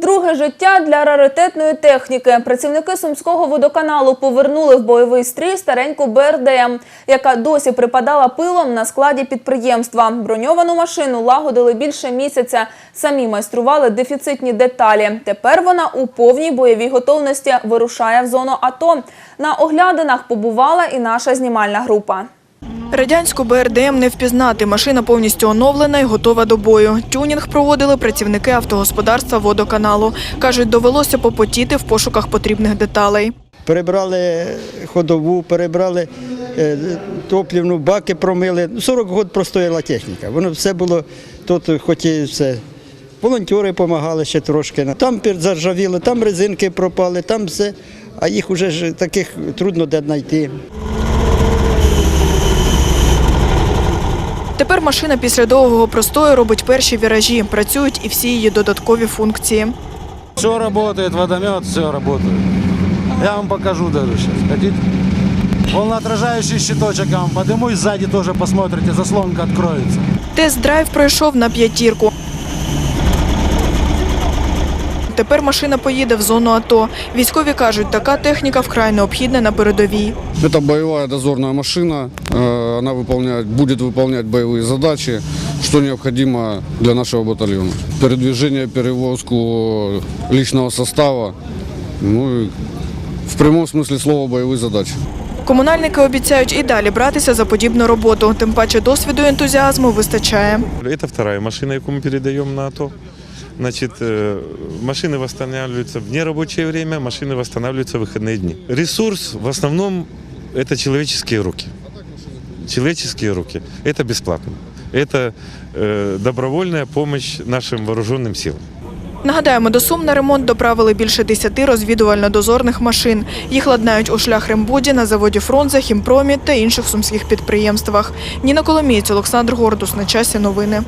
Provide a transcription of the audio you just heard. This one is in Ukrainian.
Друге життя для раритетної техніки. Працівники сумського водоканалу повернули в бойовий стрій стареньку БРДМ, яка досі припадала пилом на складі підприємства. Броньовану машину лагодили більше місяця. Самі майстрували дефіцитні деталі. Тепер вона у повній бойовій готовності вирушає в зону АТО. На оглядинах побувала і наша знімальна група. Радянську БРДМ не впізнати. Машина повністю оновлена і готова до бою. Тюнінг проводили працівники автогосподарства водоканалу. Кажуть, довелося попотіти в пошуках потрібних деталей. Перебрали ходову, перебрали е, топлівну, баки промили. 40 років простояла техніка. Воно все було тут, хоч і все. Волонтери допомагали ще трошки. Там заржавіло, там резинки пропали, там все. А їх вже таких трудно де знайти. Тепер машина після довгого простою робить перші віражі. Працюють і всі її додаткові функції. Все працює, водомет, все працює. Я вам покажу даже сейчас. Хотите? Волноотражающий щиточек я вам подниму и сзади тоже посмотрите, заслонка откроется. Тест-драйв пройшов на п'ятірку. Тепер машина поїде в зону АТО. Військові кажуть, така техніка вкрай необхідна на передовій. Это боевая дозорная машина. Э, Она выполняет, будет выполнять боевые задачи, что необходимо для нашего батальона. Передвижение, перевозку личного состава. Ну и в прямом смысле слова боевые задачи. Комунальники обіцяють і далі братися за подібну роботу. Тим паче досвіду і ентузіазму вистачає. Это вторая машина, яку мы передаем на АТО. Значит, э, машины восстанавливаются в нерабочее время, машины восстанавливаются в выходные дни. Ресурс в основном это человеческие руки. Человеческие руки. Это бесплатно. Это э, добровольная помощь нашим вооруженным силам. Нагадаємо, до Сум на ремонт доправили більше 10 розвідувально-дозорних машин. Їх ладнають у шлях Рембуді на заводі Фронза, Хімпромі та інших сумських підприємствах. Ніна Коломієць, Олександр Гордус. На часі новини.